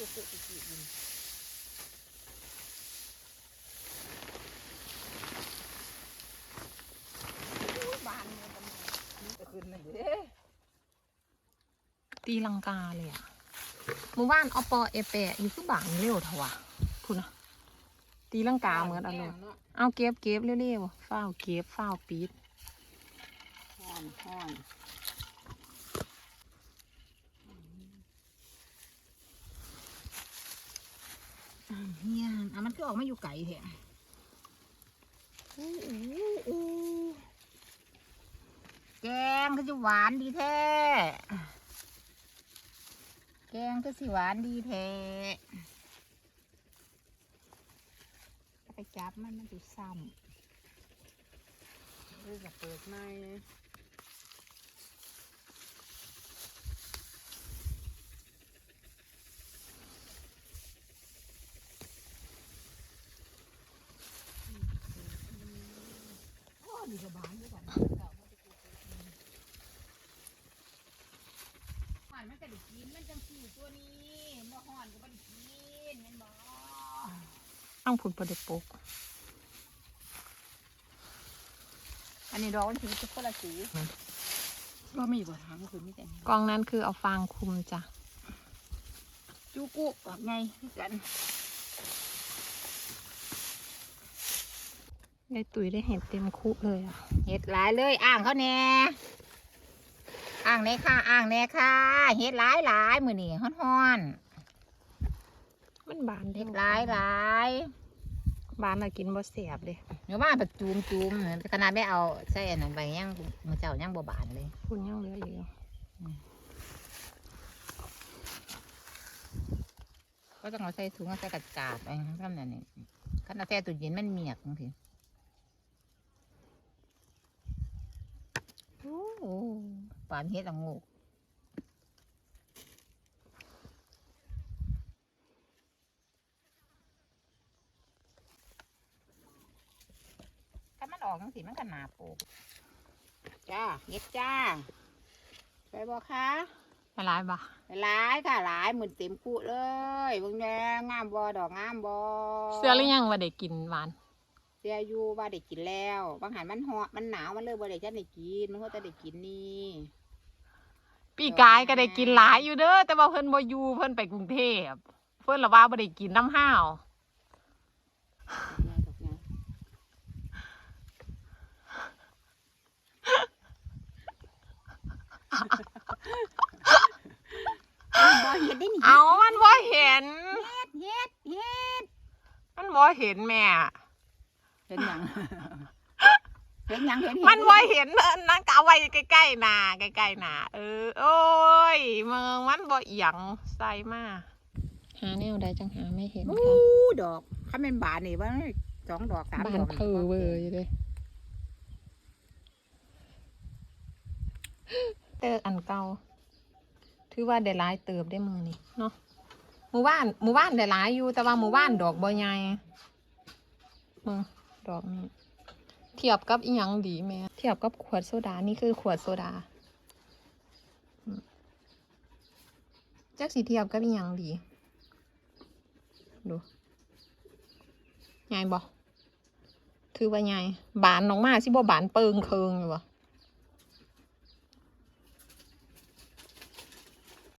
กุกุกุกินอุ้ยบานเนี่ยมันมันจะขึ้นเลยเด้ตีลังกาเลยอะหมู่บ้านอปอเอเปะอยู่คือบางเร็วเถอะวะพูดนะตีลังกาเหมือนอารมณ์เอาเก็บเก็บเร็วๆเฝ้าเก็บเฝ้าปีดห้อนห้อนอ่า เฮียอะมันก็ออกมาอยู่ไก่แท้อู้อู้อู้แกงก็จะหวานดีแท้ แกงก็สิหวานดีแท้ไปจับมันมันจะซ้ำเลยจะเปิดในโอ้ดีกว่าบ้านด้วยกันห่อนมันก็ ได้กินมันจังสี่ตัวนี้บ่ห่อนก็บ่ได้กินแมันบ่ตั้งผุนประเด็ปก อันนี้ดอกมันสีจะคนละสีก็มีบ่ทั้งคือมีแต่อันนี้กองนั้นคือเอาฟางคุมจ้ะจูกุออกไงคือกันได้ตุ๋ยได้เห็ดเต็มคุเลยอะเห็ดหลายเลยอ่างเขาแน่ อ่างแน่ค่ะอ่างแน่ค่ะเห็ดหลายหลายมือนี่ฮ้อนฮ้อนมันบานๆได้เห็ดหลายหลายบานอะกินบ่เสียบเลยเนื้อบ้านผักจูมจูมขนาดไม่เอาใส่อันนั้นไปยังมือเจ้ายังบ่บานเลยคุณยังเหลืออยู่ก็ต้องเอาใส่ถุงเอาใส่กระจาดไปทำนั่นนี่ขนาดแช่ตู้เย็นมันเมียกบางทีโอ้โห ปานเฮ็ดละโงูถ้ามันออกจังสิมันก็หนาปลูกจ้าเฮ็ดจ้าไปบ่คะละลายบ่หลายค่ะหลายหมื่นเต็มคู่เลยเบิ่งแดงงามบอดอกงามบอเสื้อหรือยังว่าได้กินหวานเสียอยู่ว่าได้กินแล้ว บางหันมันหอมันหนาวมันเลยบ่ได้จะได้กิน มันก็จะได้กินนี่ ปีกายก็ได้กินหลายอยู่เด้อแต่ว่าเพิ่นบ่อยู่เพิ่นไปกรุงเทพเพิ่นละว่าบ่ได้กินน้ำห้าวดอกไม้บ่เห็ดได้นี่เอามันบ่เห็นเฮ็ดเฮ็ดมันบ่เห็นแม่ เห็นหยัง เห็นหยังเห็นมันบ่เห็นเพิ่นนั่งกะเอาไว้ใกล้ๆหน้าใกล้ๆหน้าเออ โอ้ยมึงมันบ่เอียงใส่มาหาแนวใดจังหาไม่เห็นอู้ค่ะดอกถ้าเป็นบานนี่ว่าสองดอกสามบ้าดนอกเพอเวอร์อยู่เลยเตออันเก่าถือว่าได้หลายเติบได้มือนี่เนาะหมู่บ้านหมู่บ้านได้หลายอยู่แต่ว่าหมู่บ้านดอกบ่ใหญ่มึงดอกนี้ เทียบกับอีหยังดีแม่เทียบกับขวดโซดา นี่คือขวดโซดาจักสีเทียบกับอีหยังดี ดูใหญ่บ่ถือว่าใหญ่บานออกมาสิบ่บานเปิงเคิงอยู่บ่